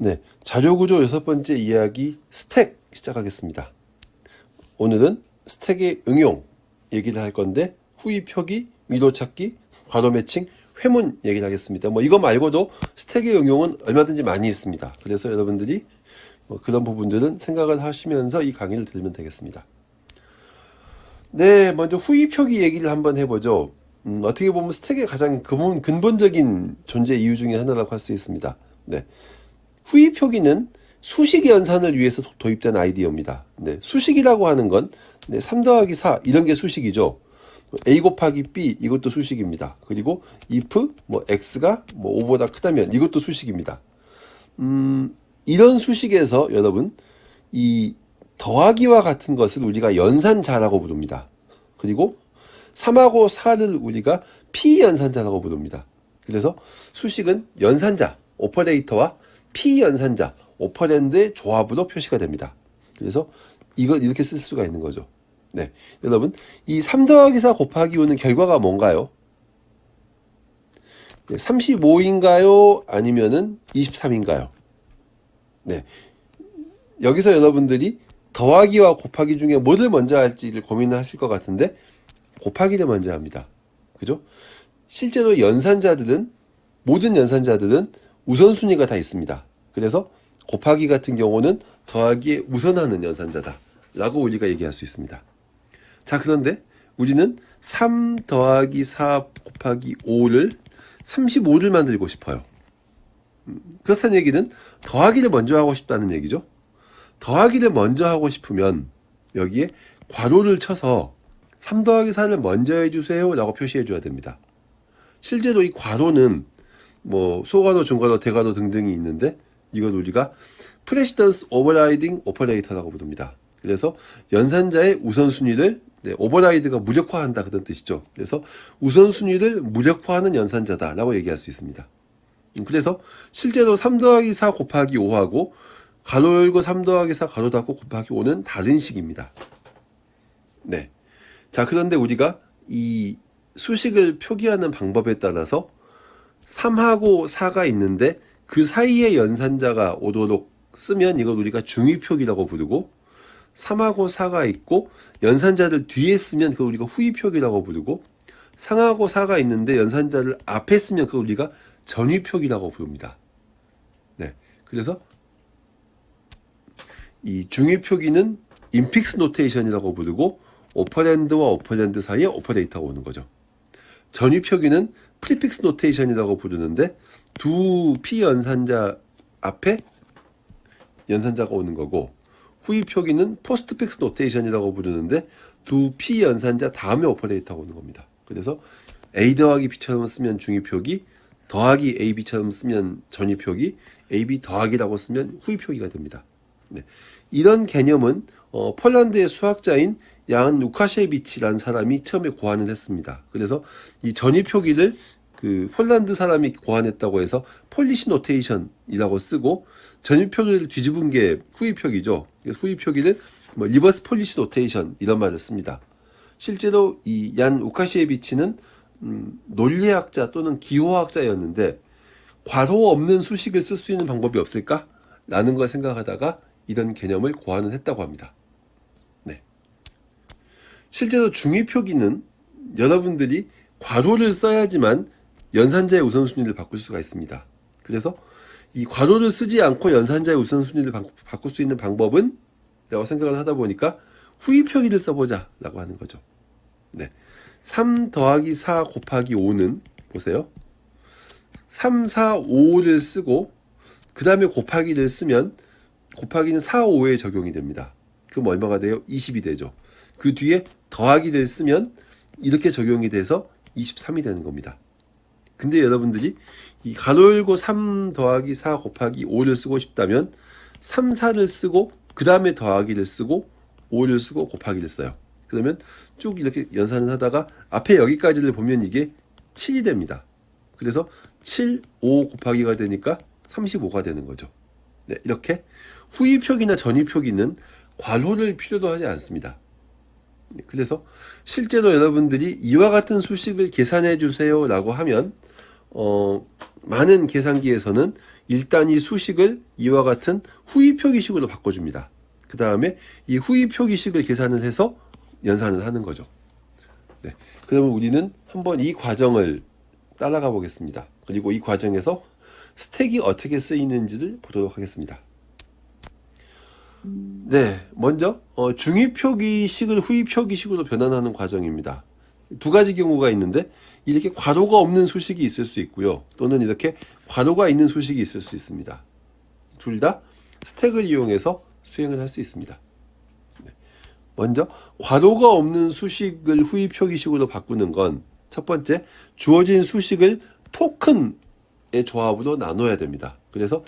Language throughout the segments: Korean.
네, 자료구조 여섯 번째 이야기 스택 시작하겠습니다. 오늘은 스택의 응용 얘기를 할 건데 후위 표기, 위로 찾기, 괄호 매칭, 회문 얘기를 하겠습니다. 뭐 이거 말고도 스택의 응용은 얼마든지 많이 있습니다. 그래서 여러분들이 뭐 그런 부분들은 생각을 하시면서 이 강의를 들으면 되겠습니다. 네, 먼저 후위 표기 얘기를 한번 해보죠. 음, 어떻게 보면 스택의 가장 근본, 근본적인 존재 이유 중에 하나라고 할 수 있습니다. 네. 후위 표기는 수식 연산을 위해서 도- 도입된 아이디어입니다. 네, 수식이라고 하는 건 네, 3 더하기 4 이런 게 수식이죠. a 곱하기 b 이것도 수식입니다. 그리고 if 뭐 x가 뭐 5보다 크다면 이것도 수식입니다. 음, 이런 수식에서 여러분 이 더하기와 같은 것을 우리가 연산자라고 부릅니다. 그리고 3하고 4를 우리가 피연산자라고 부릅니다. 그래서 수식은 연산자, 오퍼레이터와 피연산자, 오퍼랜드의 조합으로 표시가 됩니다. 그래서 이걸 이렇게 쓸 수가 있는 거죠. 네. 여러분, 이 3 더하기 4 곱하기 5는 결과가 뭔가요? 35인가요? 아니면은 23인가요? 네. 여기서 여러분들이 더하기와 곱하기 중에 뭐를 먼저 할지를 고민하실 것 같은데 곱하기를 먼저 합니다. 그죠? 실제로 연산자들은 모든 연산자들은 우선순위가 다 있습니다. 그래서 곱하기 같은 경우는 더하기에 우선하는 연산자다. 라고 우리가 얘기할 수 있습니다. 자, 그런데 우리는 3 더하기 4 곱하기 5를 35를 만들고 싶어요. 음, 그렇다는 얘기는 더하기를 먼저 하고 싶다는 얘기죠. 더하기를 먼저 하고 싶으면 여기에 괄호를 쳐서 3 더하기 4를 먼저 해주세요 라고 표시해 줘야 됩니다. 실제로 이 괄호는 뭐 소괄호, 중괄호, 대괄호 등등이 있는데 이걸 우리가 프레시던스 오버라이딩 오퍼레이터라고 부릅니다. 그래서 연산자의 우선순위를 네, 오버라이드가 무력화한다 그런 뜻이죠. 그래서 우선순위를 무력화하는 연산자다라고 얘기할 수 있습니다. 음, 그래서 실제로 3 더하기 4 곱하기 5하고 가로 열고 3 더하기 4 가로 닫고 곱하기 5는 다른 식입니다. 네. 자, 그런데 우리가 이 수식을 표기하는 방법에 따라서 3하고 4가 있는데 그 사이에 연산자가 오도록 쓰면 이걸 우리가 중위표기라고 부르고 3하고 4가 있고 연산자를 뒤에 쓰면 그걸 우리가 후위표기라고 부르고 상하고 4가 있는데 연산자를 앞에 쓰면 그걸 우리가 전위표기라고 부릅니다. 네. 그래서 이 중위표기는 인픽스 노테이션이라고 부르고 오퍼랜드와 오퍼랜드 사이에 오퍼레이터가 오는 거죠. 전위표기는 프리픽스 노테이션이라고 부르는데 두 피 연산자 앞에 연산자가 오는 거고 후위 표기는 포스트픽스 노테이션이라고 부르는데 두 피 연산자 다음에 오퍼레이터가 오는 겁니다. 그래서 A 더하기 B처럼 쓰면 중위 표기, 더하기 AB처럼 쓰면 전위 표기, AB 더하기라고 쓰면 후위 표기가 됩니다. 네. 이런 개념은 어, 폴란드의 수학자인 양 루카셰비치라는 사람이 처음에 고안을 했습니다. 그래서 이 전위표기를 그 폴란드 사람이 고안했다고 해서 폴리시 노테이션이라고 쓰고 전위표기를 뒤집은 게 후위표기죠. 그래서 후위표기를 뭐 리버스 폴리시 노테이션 이런 말을 씁니다. 실제로 이 얀 우카시에비치는 음, 논리학자 또는 기호학자였는데 괄호 없는 수식을 쓸 수 있는 방법이 없을까? 라는 걸 생각하다가 이런 개념을 고안을 했다고 합니다. 네. 실제로 중위 표기는 여러분들이 괄호를 써야지만 연산자의 우선순위를 바꿀 수가 있습니다. 그래서 이 괄호를 쓰지 않고 연산자의 우선순위를 바- 바꿀 수 있는 방법은 라고 생각을 하다 보니까 후위 표기를 써보자 라고 하는 거죠. 네. 3 더하기 4 곱하기 5는 보세요. 3, 4, 5를 쓰고 그 다음에 곱하기를 쓰면 곱하기는 4, 5에 적용이 됩니다. 그럼 얼마가 돼요? 20이 되죠. 그 뒤에 더하기를 쓰면 이렇게 적용이 돼서 23이 되는 겁니다. 근데 여러분들이 이 가로 열고 3 더하기 4 곱하기 5를 쓰고 싶다면 3, 4를 쓰고 그 다음에 더하기를 쓰고 5를 쓰고 곱하기를 써요. 그러면 쭉 이렇게 연산을 하다가 앞에 여기까지를 보면 이게 7이 됩니다. 그래서 7, 5 곱하기가 되니까 35가 되는 거죠. 네, 이렇게 후위표기나 전위표기는 괄호를 필요도 하지 않습니다. 네, 그래서 실제로 여러분들이 이와 같은 수식을 계산해 주세요 라고 하면 어, 많은 계산기에서는 일단 이 수식을 이와 같은 후위 표기식으로 바꿔줍니다. 그 다음에 이 후위 표기식을 계산을 해서 연산을 하는 거죠. 네. 그러면 우리는 한번 이 과정을 따라가 보겠습니다. 그리고 이 과정에서 스택이 어떻게 쓰이는지를 보도록 하겠습니다. 네, 먼저 어, 중위 표기식을 후위 표기식으로 변환하는 과정입니다. 두 가지 경우가 있는데 이렇게 괄호가 없는 수식이 있을 수 있고요. 또는 이렇게 괄호가 있는 수식이 있을 수 있습니다. 둘 다 스택을 이용해서 수행을 할 수 있습니다. 네. 먼저 괄호가 없는 수식을 후위 표기식으로 바꾸는 건 첫 번째 주어진 수식을 토큰의 조합으로 나눠야 됩니다. 그래서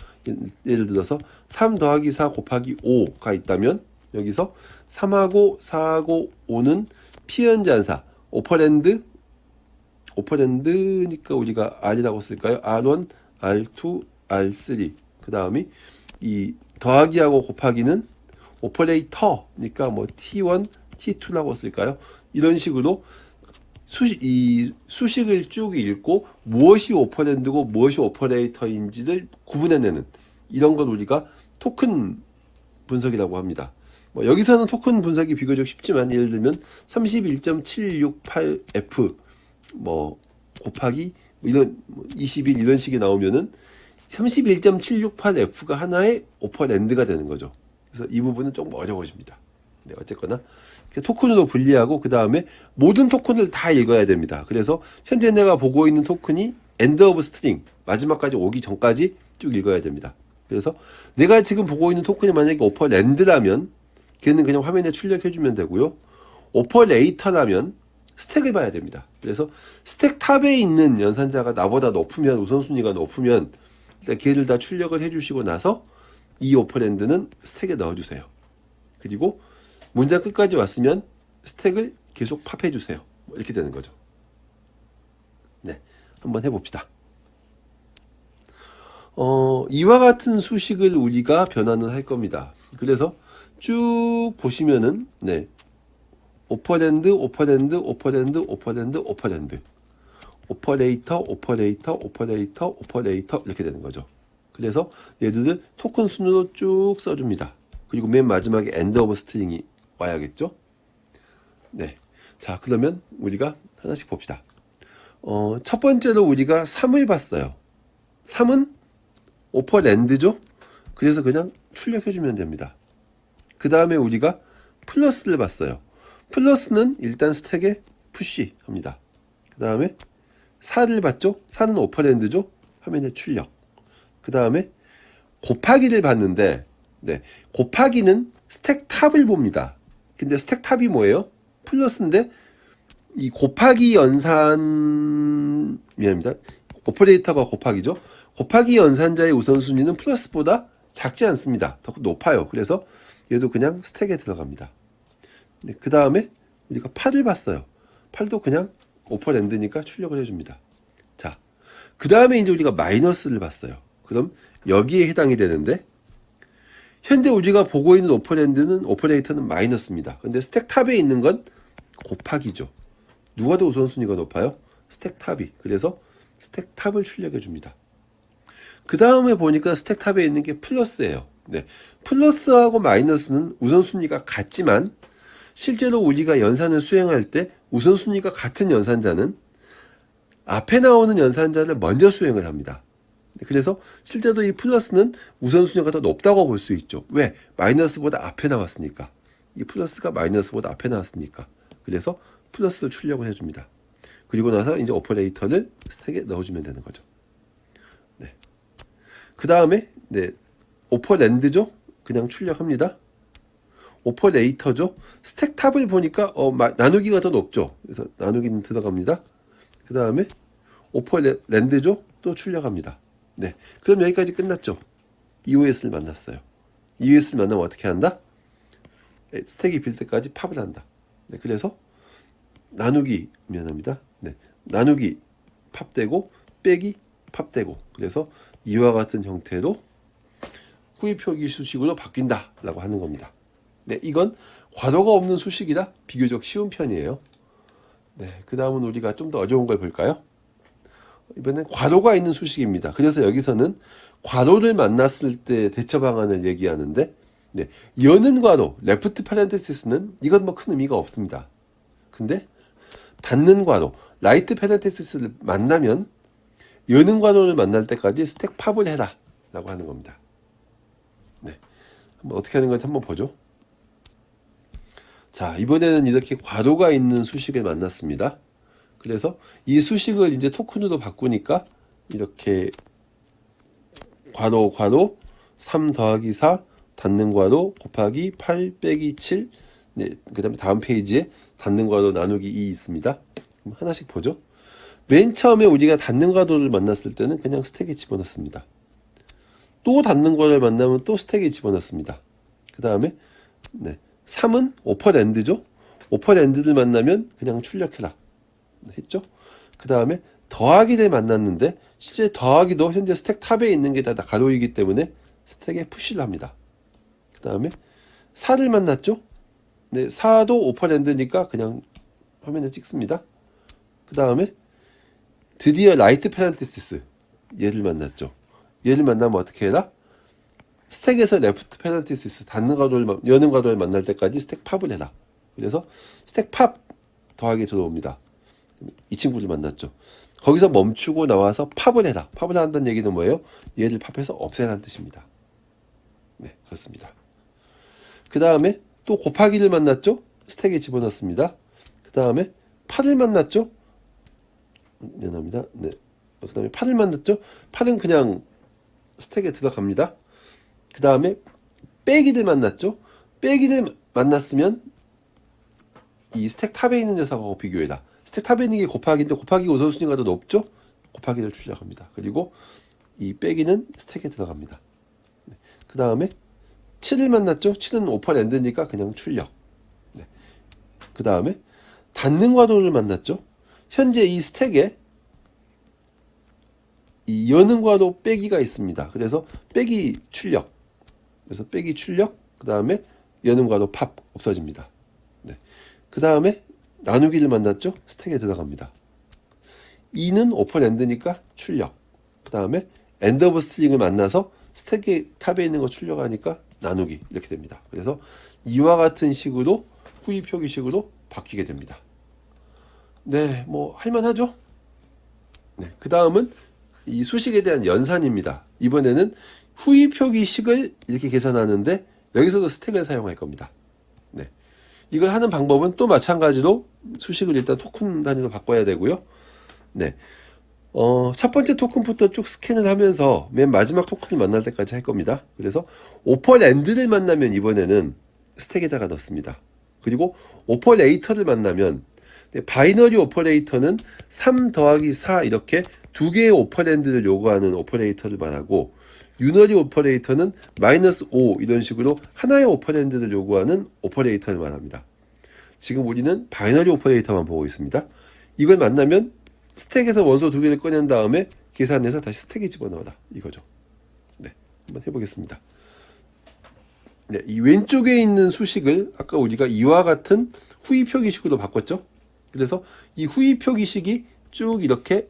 예를 들어서 3 더하기 4 곱하기 5가 있다면 여기서 3하고 4하고 5는 피연자사 오퍼랜드 오퍼랜드니까 우리가 R이라고 쓸까요? R1, R2, R3 그 다음이 이 더하기하고 곱하기는 오퍼레이터니까 뭐 T1, T2라고 쓸까요? 이런 식으로 수식, 이 수식을 쭉 읽고 무엇이 오퍼랜드고 무엇이 오퍼레이터인지를 구분해내는 이런 걸 우리가 토큰 분석이라고 합니다. 뭐 여기서는 토큰 분석이 비교적 쉽지만 예를 들면 31.768F 뭐 곱하기 뭐 이런 21 이런 식이 나오면은 31.768F가 하나의 오퍼랜드가 되는 거죠. 그래서 이 부분은 조금 어려워집니다. 네, 어쨌거나 토큰으로 분리하고 그 다음에 모든 토큰을 다 읽어야 됩니다. 그래서 현재 내가 보고 있는 토큰이 end of string 마지막까지 오기 전까지 쭉 읽어야 됩니다. 그래서 내가 지금 보고 있는 토큰이 만약에 오퍼 랜드라면 걔는 그냥 화면에 출력해주면 되고요. 오퍼 레이터라면 스택을 봐야 됩니다. 그래서 스택 탑에 있는 연산자가 나보다 높으면 우선순위가 높으면 일단 걔를 다 출력을 해주시고 나서 이 오퍼랜드는 스택에 넣어주세요. 그리고 문장 끝까지 왔으면 스택을 계속 팝해 주세요. 뭐 이렇게 되는 거죠. 네, 한번 해봅시다. 어, 이와 같은 수식을 우리가 변환을 할 겁니다. 그래서 쭉 보시면은 네, 오퍼랜드, 오퍼랜드, 오퍼랜드, 오퍼랜드, 오퍼랜드, 오퍼레이터, 오퍼레이터, 오퍼레이터, 오퍼레이터 이렇게 되는 거죠. 그래서 얘들을 토큰 순으로 쭉 써줍니다. 그리고 맨 마지막에 end of string이 와야겠죠? 네. 자, 그러면 우리가 하나씩 봅시다. 어, 첫 번째로 우리가 3을 봤어요. 3은 오퍼랜드죠? 그래서 그냥 출력해주면 됩니다. 그 다음에 우리가 플러스를 봤어요. 플러스는 일단 스택에 푸시 합니다. 그 다음에 4를 봤죠? 4는 오퍼랜드죠? 화면에 출력. 그 다음에 곱하기를 봤는데, 네. 곱하기는 스택 탑을 봅니다. 근데 스택 탑이 뭐예요? 플러스인데, 이 곱하기 연산, 미안합니다. 오퍼레이터가 곱하기죠? 곱하기 연산자의 우선순위는 플러스보다 작지 않습니다. 더 높아요. 그래서 얘도 그냥 스택에 들어갑니다. 네, 그 다음에 우리가 8을 봤어요. 8도 그냥 오퍼랜드니까 출력을 해줍니다. 자, 그 다음에 이제 우리가 마이너스를 봤어요. 그럼 여기에 해당이 되는데 현재 우리가 보고 있는 오퍼랜드는 오퍼레이터는 마이너스입니다. 근데 스택 탑에 있는 건 곱하기죠. 누가 더 우선순위가 높아요? 스택 탑이. 그래서 스택 탑을 출력해 줍니다. 그 다음에 보니까 스택 탑에 있는 게 플러스예요. 네. 플러스하고 마이너스는 우선순위가 같지만 실제로 우리가 연산을 수행할 때 우선순위가 같은 연산자는 앞에 나오는 연산자를 먼저 수행을 합니다. 그래서 실제로 이 플러스는 우선순위가 더 높다고 볼 수 있죠. 왜? 마이너스보다 앞에 나왔으니까. 이 플러스가 마이너스보다 앞에 나왔으니까. 그래서 플러스를 출력을 해줍니다. 그리고 나서 이제 오퍼레이터를 스택에 넣어주면 되는 거죠. 네. 그 다음에 네 오퍼랜드죠. 그냥 출력합니다. 오퍼레이터죠. 스택 탑을 보니까 어, 마, 나누기가 더 높죠. 그래서 나누기는 들어갑니다. 그 다음에 오퍼랜드죠. 또 출력합니다. 네. 그럼 여기까지 끝났죠. EOS를 만났어요. EOS를 만나면 어떻게 한다? 네, 스택이 빌 때까지 팝을 한다. 네, 그래서 나누기 미안합니다. 네, 나누기 팝되고 빼기 팝되고 그래서 이와 같은 형태로 후위 표기 수식으로 바뀐다라고 하는 겁니다. 네, 이건 괄호가 없는 수식이라 비교적 쉬운 편이에요. 네, 그 다음은 우리가 좀 더 어려운 걸 볼까요? 이번엔 괄호가 있는 수식입니다. 그래서 여기서는 괄호를 만났을 때 대처 방안을 얘기하는데 네, 여는 괄호, 레프트 파렌테시스는 이건 뭐 큰 의미가 없습니다. 근데 닫는 괄호, 라이트 파렌테시스를 만나면 여는 괄호를 만날 때까지 스택 팝을 해라 라고 하는 겁니다. 네. 한번 어떻게 하는 건지 한번 보죠. 자, 이번에는 이렇게 괄호가 있는 수식을 만났습니다. 그래서 이 수식을 이제 토큰으로 바꾸니까 이렇게 괄호 괄호 3 더하기 4 닫는 괄호 곱하기 8 빼기 7 네, 그 다음에 다음 페이지에 닫는 괄호 나누기 2 있습니다. 하나씩 보죠. 맨 처음에 우리가 닫는 괄호를 만났을 때는 그냥 스택에 집어넣습니다. 또 닫는 괄호를 만나면 또 스택에 집어넣습니다. 그 다음에 네, 3은 오퍼랜드죠. 오퍼랜드를 만나면 그냥 출력해라 했죠. 그 다음에 더하기를 만났는데 실제 더하기도 현재 스택 탑에 있는 게 다 가로이기 때문에 스택에 푸시를 합니다. 그 다음에 4를 만났죠. 네, 4도 오퍼랜드니까 그냥 화면에 찍습니다. 그 다음에 드디어 라이트 페란티시스 얘를 만났죠. 얘를 만나면 어떻게 해라? 스택에서 레프트 페란티시스 닫는 가로를 만- 여는 가로를 만날 때까지 스택 팝을 해라. 그래서 스택 팝 더하기 들어옵니다. 이 친구를 만났죠. 거기서 멈추고 나와서 팝을 해라. 팝을 한다는 얘기는 뭐예요? 얘를 팝해서 없애라는 뜻입니다. 네, 그렇습니다. 그 다음에 또 곱하기를 만났죠? 스택에 집어넣습니다. 그 다음에 8을 만났죠? 미안합니다. 네. 그 다음에 8을 만났죠? 8은 그냥 스택에 들어갑니다. 그 다음에 빼기를 만났죠? 빼기를 만났으면 이 스택 탑에 있는 녀석하고 비교해라. 게 곱하기인데 곱하기 우선순위가 더 높죠? 곱하기를 출력합니다. 그리고 이 빼기는 스택에 들어갑니다. 그 다음에 7을 만났죠? 7은 오퍼랜드니까 그냥 출력. 네. 그 다음에 닫는 괄호를 만났죠? 현재 이 스택에 이 여는 괄호 빼기가 있습니다. 그래서 빼기 출력. 그래서 빼기 출력. 그 다음에 여는 괄호 팝 없어집니다. 네. 그 다음에 나누기를 만났죠? 스택에 들어갑니다. 2는 오퍼랜드니까 출력. 그 다음에 엔드 오브 스트링을 만나서 스택의 탑에 있는 거 출력하니까 나누기 이렇게 됩니다. 그래서 이와 같은 식으로 후위 표기식으로 바뀌게 됩니다. 네, 뭐 할만하죠? 네, 그 다음은 이 수식에 대한 연산입니다. 이번에는 후위 표기식을 이렇게 계산하는데 여기서도 스택을 사용할 겁니다. 네, 이걸 하는 방법은 또 마찬가지로 수식을 일단 토큰 단위로 바꿔야 되고요. 네. 어, 첫 번째 토큰부터 쭉 스캔을 하면서 맨 마지막 토큰을 만날 때까지 할 겁니다. 그래서 오퍼랜드를 만나면 이번에는 스택에다가 넣습니다. 그리고 오퍼레이터를 만나면 네, 바이너리 오퍼레이터는 3 더하기 4 이렇게 두 개의 오퍼랜드를 요구하는 오퍼레이터를 말하고 유너리 오퍼레이터는 마이너스 5 이런 식으로 하나의 오퍼랜드를 요구하는 오퍼레이터를 말합니다. 지금 우리는 바이너리 오퍼레이터만 보고 있습니다. 이걸 만나면 스택에서 원소 두 개를 꺼낸 다음에 계산해서 다시 스택에 집어넣어라 이거죠. 네, 한번 해보겠습니다. 네, 이 왼쪽에 있는 수식을 아까 우리가 이와 같은 후위 표기식으로 바꿨죠. 그래서 이 후위 표기식이 쭉 이렇게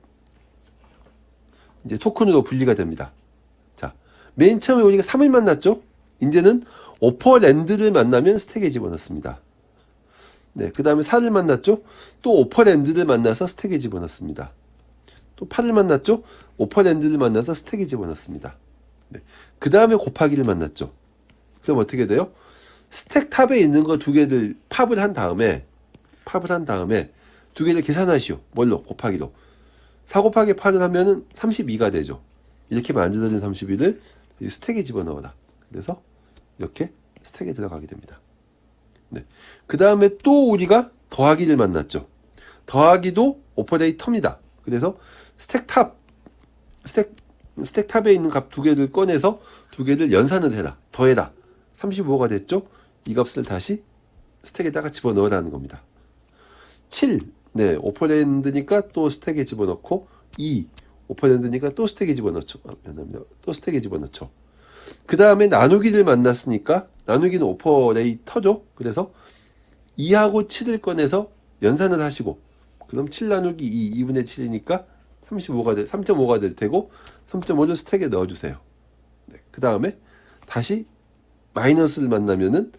이제 토큰으로 분리가 됩니다. 자, 맨 처음에 우리가 3을 만났죠. 이제는 오퍼랜드를 만나면 스택에 집어넣습니다. 네, 그 다음에 4를 만났죠? 또 오퍼랜드를 만나서 스택에 집어넣습니다. 또 8을 만났죠? 오퍼랜드를 만나서 스택에 집어넣습니다. 네, 그 다음에 곱하기를 만났죠? 그럼 어떻게 돼요? 스택 탑에 있는 거 두 개를 팝을 한 다음에, 팝을 한 다음에 두 개를 계산하시오. 뭘로? 곱하기로. 4 곱하기 8을 하면은 32가 되죠. 이렇게 만들어진 32를 스택에 집어넣어라. 그래서 이렇게 스택에 들어가게 됩니다. 네. 그 다음에 또 우리가 더하기를 만났죠. 더하기도 오퍼레이터입니다. 그래서 스택 탑, 스택, 스택 탑에 있는 값 두 개를 꺼내서 두 개를 연산을 해라. 더해라. 35가 됐죠? 이 값을 다시 스택에다가 집어넣으라는 겁니다. 7, 네, 오퍼랜드니까 또 스택에 집어넣고 2, 오퍼랜드니까 또 스택에 집어넣죠. 아, 미안합니다. 또 스택에 집어넣죠. 그 다음에 나누기를 만났으니까 나누기는 오퍼레이터죠. 그래서 2하고 7을 꺼내서 연산을 하시고 그럼 7 나누기 2, 2분의 7이니까 35가 될, 3.5가 될 테고 3.5를 스택에 넣어주세요. 그 다음에 다시 마이너스를 만나면은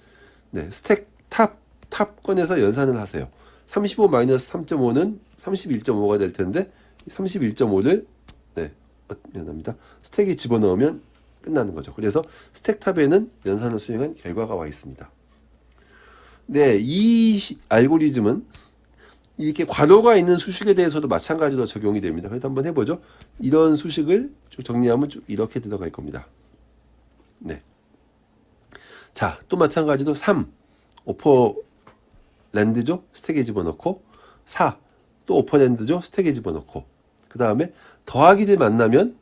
네, 스택 탑, 탑 꺼내서 연산을 하세요. 35 마이너스 3.5는 31.5가 될 텐데 31.5를 네, 어, 미안합니다. 스택에 집어넣으면 끝나는 거죠. 그래서 스택 탑에는 연산을 수행한 결과가 와 있습니다. 네, 이 시- 알고리즘은 이렇게 괄호가 있는 수식에 대해서도 마찬가지로 적용이 됩니다. 그래서 한번 해보죠. 이런 수식을 쭉 정리하면 쭉 이렇게 들어갈 겁니다. 네. 자, 또 마찬가지로 3, 오퍼랜드죠? 스택에 집어넣고 4, 또 오퍼랜드죠? 스택에 집어넣고 그 다음에 더하기를 만나면 네,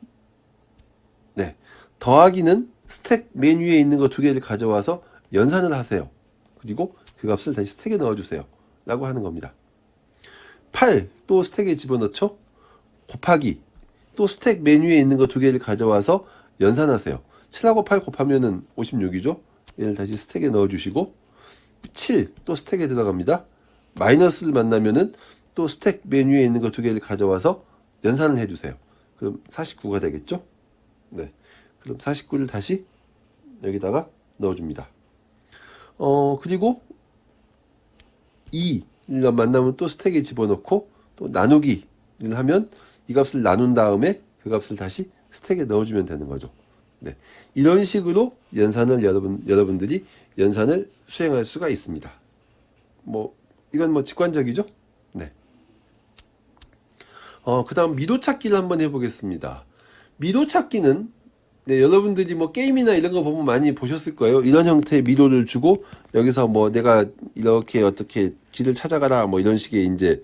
더하기는 스택 맨 위에 있는 거 두 개를 가져와서 연산을 하세요. 그리고 그 값을 다시 스택에 넣어주세요. 라고 하는 겁니다. 8, 또 스택에 집어넣죠? 곱하기, 또 스택 맨 위에 있는 거 두 개를 가져와서 연산하세요. 7하고 8 곱하면은 56이죠? 얘를 다시 스택에 넣어주시고, 7, 또 스택에 들어갑니다. 마이너스를 만나면은 또 스택 맨 위에 있는 거 두 개를 가져와서 연산을 해주세요. 그럼 49가 되겠죠? 네. 그럼 49를 다시 여기다가 넣어줍니다. 어, 그리고 2를 만나면 또 스택에 집어넣고 또 나누기를 하면 이 값을 나눈 다음에 그 값을 다시 스택에 넣어주면 되는 거죠. 네. 이런 식으로 연산을 여러분, 여러분들이 연산을 수행할 수가 있습니다. 뭐, 이건 뭐 직관적이죠? 네. 어, 그 다음 미도 찾기를 한번 해보겠습니다. 미도 찾기는 네, 여러분들이 뭐 게임이나 이런 거 보면 많이 보셨을 거예요. 이런 형태의 미도를 주고 여기서 뭐 내가 이렇게 어떻게 길을 찾아가라 뭐 이런 식의 이제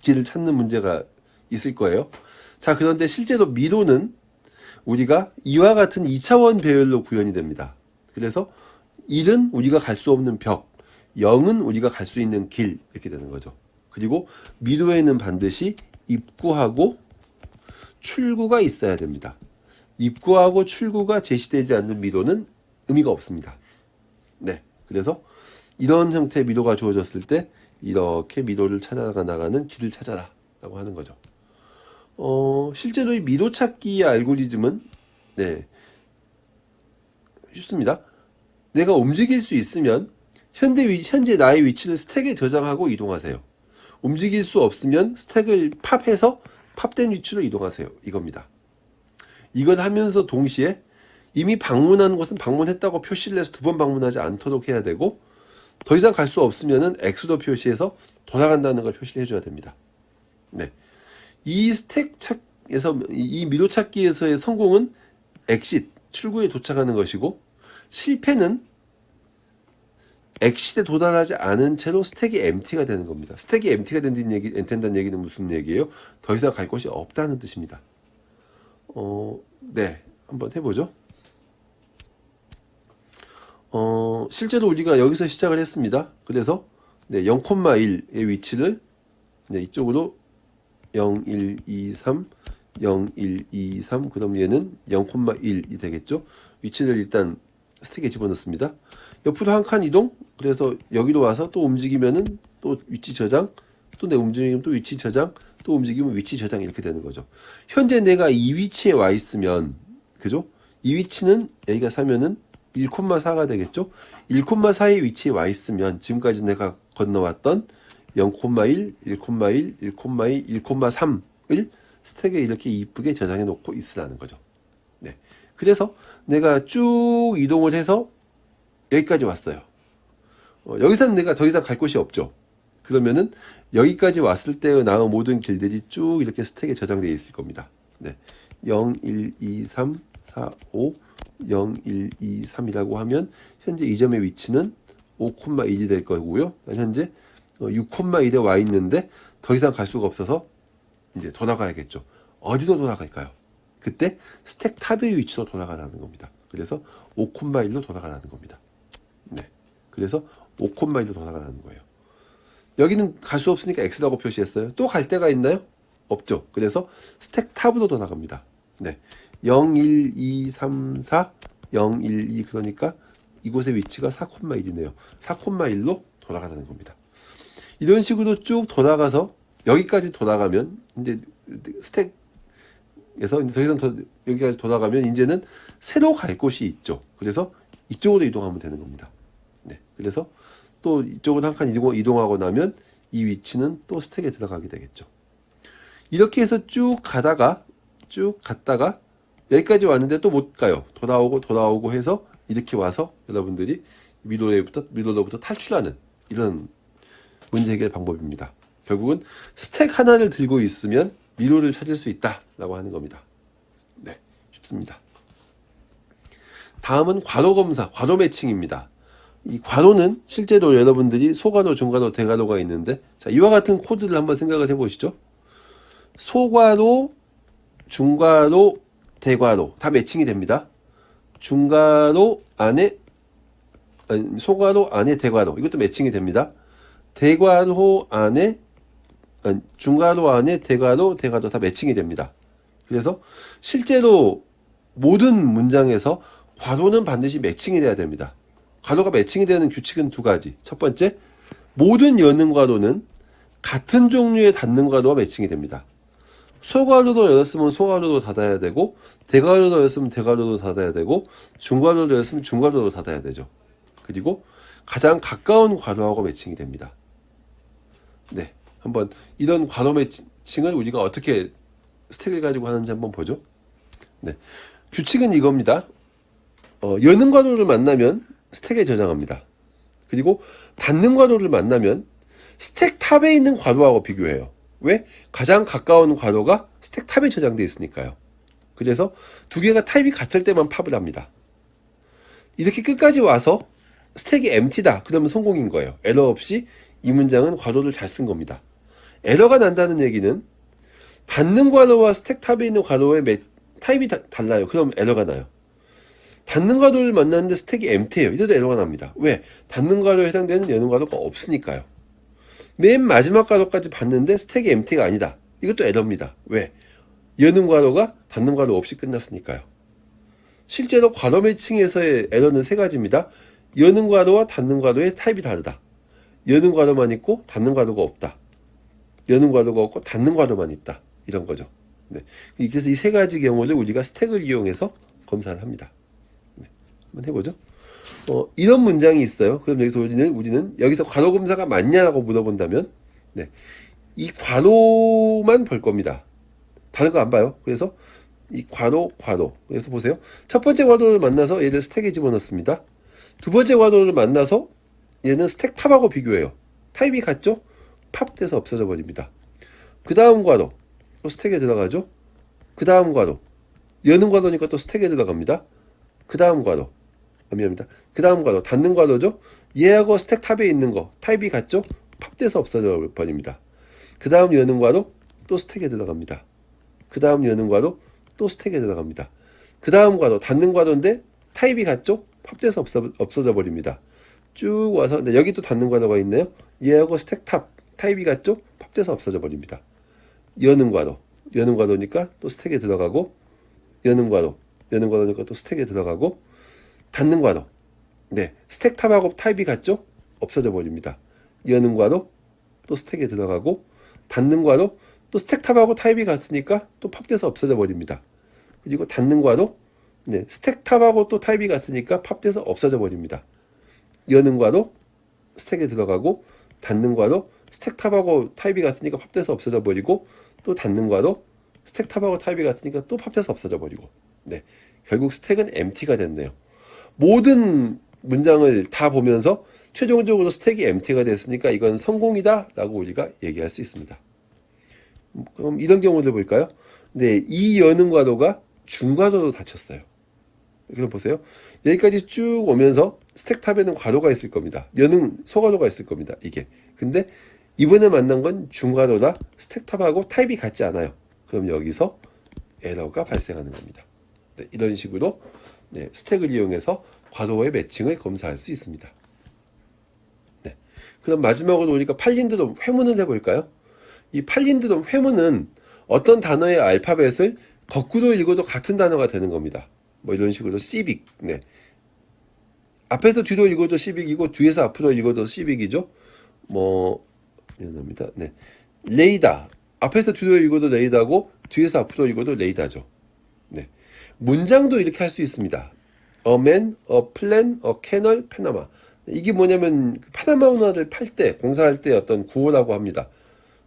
길을 찾는 문제가 있을 거예요. 자, 그런데 실제로 미도는 우리가 이와 같은 2차원 배열로 구현이 됩니다. 그래서 1은 우리가 갈 수 없는 벽, 0은 우리가 갈 수 있는 길 이렇게 되는 거죠. 그리고 미도에는 반드시 입구하고 출구가 있어야 됩니다. 입구하고 출구가 제시되지 않는 미도는 의미가 없습니다. 네. 그래서 이런 형태의 미도가 주어졌을 때 이렇게 미도를 찾아가 나가는 길을 찾아라 라고 하는 거죠. 어, 실제로 이 미도 찾기의 알고리즘은 네. 쉽습니다. 내가 움직일 수 있으면 현재, 위, 현재 나의 위치를 스택에 저장하고 이동하세요. 움직일 수 없으면 스택을 팝해서 팝된 위치로 이동하세요. 이겁니다. 이걸 하면서 동시에 이미 방문한 곳은 방문했다고 표시를 해서 두 번 방문하지 않도록 해야 되고 더 이상 갈 수 없으면은 X도 표시해서 돌아간다는 걸 표시를 해줘야 됩니다. 네. 이 스택 찾에서 이 미도 찾기에서의 성공은 엑싯 출구에 도착하는 것이고 실패는 엑싯에 도달하지 않은 채로 스택이 MT가 되는 겁니다. 스택이 MT가 된다는 얘기, 된다는 얘기는 무슨 얘기예요? 더 이상 갈 곳이 없다는 뜻입니다. 어, 네, 한번 해보죠. 어, 실제로 우리가 여기서 시작을 했습니다. 그래서 네, 0,1의 위치를 네, 이쪽으로 0, 1, 2, 3, 0, 1, 2, 3 그럼 얘는 0,1이 되겠죠. 위치를 일단 스택에 집어넣습니다. 옆으로 한 칸 이동 그래서 여기로 와서 또 움직이면은 또 위치 저장 또 내 움직이면 또 위치 저장 또 움직이면 위치 저장 이렇게 되는 거죠. 현재 내가 이 위치에 와 있으면 그죠? 이 위치는 여기가 사면은 1,4가 되겠죠? 1,4의 위치에 와 있으면 지금까지 내가 건너왔던 0,1, 1,1, 1,2, 1,3을 스택에 이렇게 이쁘게 저장해 놓고 있으라는 거죠. 네. 그래서 내가 쭉 이동을 해서 여기까지 왔어요. 어, 여기서는 내가 더 이상 갈 곳이 없죠. 그러면은 여기까지 왔을 때의 나의 모든 길들이 쭉 이렇게 스택에 저장되어 있을 겁니다. 네. 0, 1, 2, 3, 4, 5, 0, 1, 2, 3이라고 하면 현재 이 점의 위치는 5,1이 될 거고요. 난 현재 6,1에 와 있는데 더 이상 갈 수가 없어서 이제 돌아가야겠죠. 어디로 돌아갈까요? 그때 스택 탑의 위치로 돌아가라는 겁니다. 그래서 5,1로 돌아가라는 겁니다. 네. 그래서 5,1로 돌아가라는 거예요. 여기는 갈 수 없으니까 X라고 표시했어요. 또 갈 데가 있나요? 없죠. 그래서 스택 탑으로 돌아갑니다. 네. 0, 1, 2, 3, 4, 0, 1, 2 그러니까 이곳의 위치가 4,1이네요. 4,1로 돌아가는 겁니다. 이런 식으로 쭉 돌아가서 여기까지 돌아가면 이제 스택 에서 더 이상 더 여기까지 돌아가면 이제는 새로 갈 곳이 있죠. 그래서 이쪽으로 이동하면 되는 겁니다. 네. 그래서 또 이쪽으로 한칸 이동, 이동하고 나면 이 위치는 또 스택에 들어가게 되겠죠. 이렇게 해서 쭉 가다가 쭉 갔다가 여기까지 왔는데 또 못 가요. 돌아오고 돌아오고 해서 이렇게 와서 여러분들이 미로로부터 미로로부터 탈출하는 이런 문제 해결 방법입니다. 결국은 스택 하나를 들고 있으면 미로를 찾을 수 있다라고 하는 겁니다. 네, 쉽습니다. 다음은 괄호 검사, 괄호 매칭입니다. 이 괄호는 실제로 여러분들이 소괄호, 중괄호, 대괄호가 있는데 자, 이와 같은 코드를 한번 생각을 해 보시죠. 소괄호, 중괄호, 대괄호 다 매칭이 됩니다. 중괄호 안에 아니, 소괄호 안에 대괄호 이것도 매칭이 됩니다. 대괄호 안에 아니, 중괄호 안에 대괄호 대괄호 다 매칭이 됩니다. 그래서 실제로 모든 문장에서 괄호는 반드시 매칭이 돼야 됩니다. 괄호가 매칭이 되는 규칙은 두 가지. 첫 번째, 모든 여는 괄호는 같은 종류의 닫는 괄호와 매칭이 됩니다. 소괄호로 열었으면 소괄호로 닫아야 되고 대괄호로 열었으면 대괄호로 닫아야 되고 중괄호로 열었으면 중괄호로 닫아야 되죠. 그리고 가장 가까운 괄호하고 매칭이 됩니다. 네, 한번 이런 괄호 매칭을 우리가 어떻게 스택을 가지고 하는지 한번 보죠. 네, 규칙은 이겁니다. 어, 여는 괄호를 만나면 스택에 저장합니다. 그리고 닫는 괄호를 만나면 스택 탑에 있는 괄호하고 비교해요. 왜? 가장 가까운 괄호가 스택 탑에 저장되어 있으니까요. 그래서 두 개가 타입이 같을 때만 팝을 합니다. 이렇게 끝까지 와서 스택이 empty다. 그러면 성공인 거예요. 에러 없이 이 문장은 괄호를 잘 쓴 겁니다. 에러가 난다는 얘기는 닫는 괄호와 스택 탑에 있는 괄호의 매, 타입이 다, 달라요. 그럼 에러가 나요. 닫는 괄호를 만났는데 스택이 empty예요. 이래도 에러가 납니다. 왜? 닫는 괄호에 해당되는 여는 괄호가 없으니까요. 맨 마지막 괄호까지 봤는데 스택이 empty가 아니다. 이것도 에러입니다. 왜? 여는 괄호가 닫는 괄호 없이 끝났으니까요. 실제로 괄호 매칭에서의 에러는 세 가지입니다. 여는 괄호와 닫는 괄호의 타입이 다르다. 여는 괄호만 있고 닫는 괄호가 없다. 여는 괄호가 없고 닫는 괄호만 있다. 이런 거죠. 네. 그래서 이 세 가지 경우를 우리가 스택을 이용해서 검사를 합니다. 네. 한번 해보죠. 어, 이런 문장이 있어요. 그럼 여기서 우리는 우리는 여기서 괄호 검사가 맞냐라고 물어본다면, 네. 이 괄호만 볼 겁니다. 다른 거 안 봐요. 그래서 이 괄호, 괄호. 그래서 보세요. 첫 번째 괄호를 만나서 얘를 스택에 집어넣습니다. 두 번째 괄호를 만나서 얘는 스택 탑하고 비교해요. 타입이 같죠? 팝 돼서 없어져 버립니다. 그 다음 괄호 또 스택에 들어가죠. 그 다음 괄호 여는 괄호니까 또 스택에 들어갑니다. 그 다음 괄호 아, 미안합니다. 그 다음 괄호 닫는 괄호죠. 얘하고 스택 탑에 있는 거 타입이 같죠? 팝돼서 없어져 버립니다. 그 다음 여는 괄호 또 스택에 들어갑니다. 그 다음 여는 괄호 또 스택에 들어갑니다. 그 다음 괄호 닫는 괄호인데 타입이 같죠? 팝돼서 없어, 없어져 버립니다. 쭉 와서 근데 여기 또 닫는 괄호가 있네요. 얘하고 스택 탑 타입이 같죠? 팝돼서 없어져 버립니다. 여는 괄호 여는 괄호니까 또 스택에 들어가고 여는 괄호 여는 괄호니까 또 스택에 들어가고 닫는 괄호 네 스택 탑하고 타입이 같죠? 없어져 버립니다. 여는 괄호 또 스택에 들어가고 닫는 괄호 또 스택 탑하고 타입이 같으니까 또 팝돼서 없어져 버립니다. 그리고 닫는 괄호 네 스택 탑하고 또 타입이 같으니까 팝돼서 없어져 버립니다. 여는 괄호 스택에 들어가고 닫는 괄호 스택 탑하고 타입이 같으니까 팝돼서 없어져 버리고 또 닫는 괄호 스택 탑하고 타입이 같으니까 또 팝돼서 없어져 버리고 네 결국 스택은 empty가 됐네요. 모든 문장을 다 보면서 최종적으로 스택이 empty가 됐으니까 이건 성공이다 라고 우리가 얘기할 수 있습니다. 그럼 이런 경우를 볼까요? 네, 이 여는 괄호가 중괄호로 닫혔어요. 그럼 보세요. 여기까지 쭉 오면서 스택 탑에는 괄호가 있을 겁니다. 여는 소괄호가 있을 겁니다. 이게. 근데 이번에 만난 건 중괄호라 스택 탑하고 타입이 같지 않아요. 그럼 여기서 에러가 발생하는 겁니다. 네, 이런 식으로 네, 스택을 이용해서 괄호의 매칭을 검사할 수 있습니다. 네. 그럼 마지막으로 우리가 팔린드롬 회문을 해볼까요? 이 팔린드롬 회문은 어떤 단어의 알파벳을 거꾸로 읽어도 같은 단어가 되는 겁니다. 뭐 이런 식으로 시빅, 네. 앞에서 뒤로 읽어도 시빅이고 뒤에서 앞으로 읽어도 시빅이죠. 뭐 미안합니다. 네. 레이다. 앞에서 뒤로 읽어도 레이다고 뒤에서 앞으로 읽어도 레이다죠. 네. 문장도 이렇게 할 수 있습니다. A man, a plan, a canal, Panama. 이게 뭐냐면 파나마 운하를 팔 때, 공사할 때 어떤 구호라고 합니다.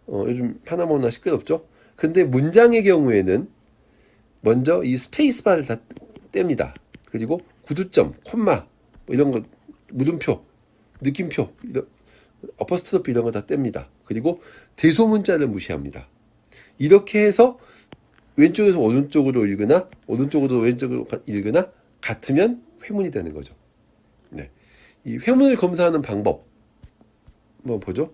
어, 요즘 파나마 운하 시끄럽죠? 근데 문장의 경우에는 먼저 이 스페이스바를 다 뗍니다. 그리고 구두점, 콤마 뭐 이런 거 물음표, 느낌표, 이런 어퍼스트로피 이런 거 다 뗍니다. 그리고 대소문자를 무시합니다. 이렇게 해서 왼쪽에서 오른쪽으로 읽거나 오른쪽으로 왼쪽으로 가- 읽거나 같으면 회문이 되는 거죠. 네. 이 회문을 검사하는 방법 한번 보죠.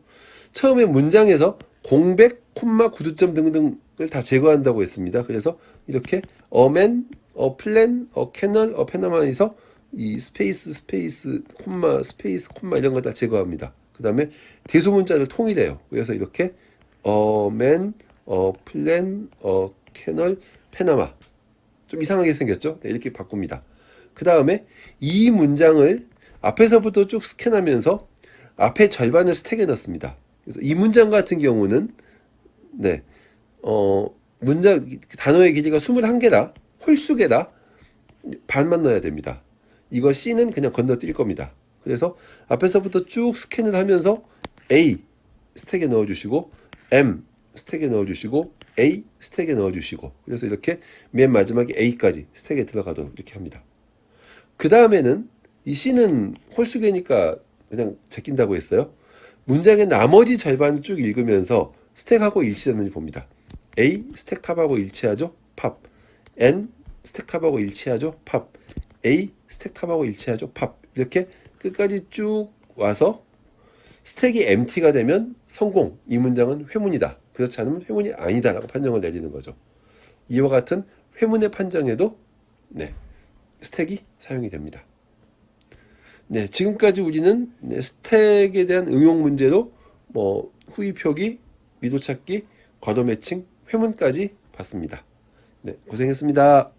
처음에 문장에서 공백, 콤마, 구두점 등등을 다 제거한다고 했습니다. 그래서 이렇게 어맨, 어 플랜, 어 캐널, 어 페나마에서 이 스페이스, 스페이스, 콤마, 스페이스, 콤마 이런 거 다 제거합니다. 그 다음에 대소문자를 통일해요. 그래서 이렇게 어맨, 어 플랜, 어 캐널, 페나마 좀 이상하게 생겼죠? 네, 이렇게 바꿉니다. 그 다음에 이 문장을 앞에서부터 쭉 스캔하면서 앞에 절반을 스택에 넣습니다. 그래서 이 문장 같은 경우는 네, 어, 문장 단어의 길이가 21개다, 홀수개다, 반만 넣어야 됩니다. 이거 C는 그냥 건너뛸 겁니다. 그래서 앞에서부터 쭉 스캔을 하면서 A 스택에 넣어주시고 M 스택에 넣어주시고 A 스택에 넣어주시고 그래서 이렇게 맨 마지막에 A까지 스택에 들어가도록 이렇게 합니다. 그 다음에는 이 C는 홀수개니까 그냥 제낀다고 했어요. 문장의 나머지 절반을 쭉 읽으면서 스택하고 일치하는지 봅니다. A 스택 탑하고 일치하죠? 팝. N 스택 탑하고 일치하죠? 팝. A 스택 탑하고 일치하죠? 팝. 이렇게 끝까지 쭉 와서 스택이 MT가 되면 성공. 이 문장은 회문이다. 그렇지 않으면 회문이 아니다라고 판정을 내리는 거죠. 이와 같은 회문의 판정에도 네, 스택이 사용이 됩니다. 네, 지금까지 우리는 네, 스택에 대한 응용 문제로 뭐 후위 표기, 미도 찾기, 괄호 매칭, 회문까지 봤습니다. 네, 고생했습니다.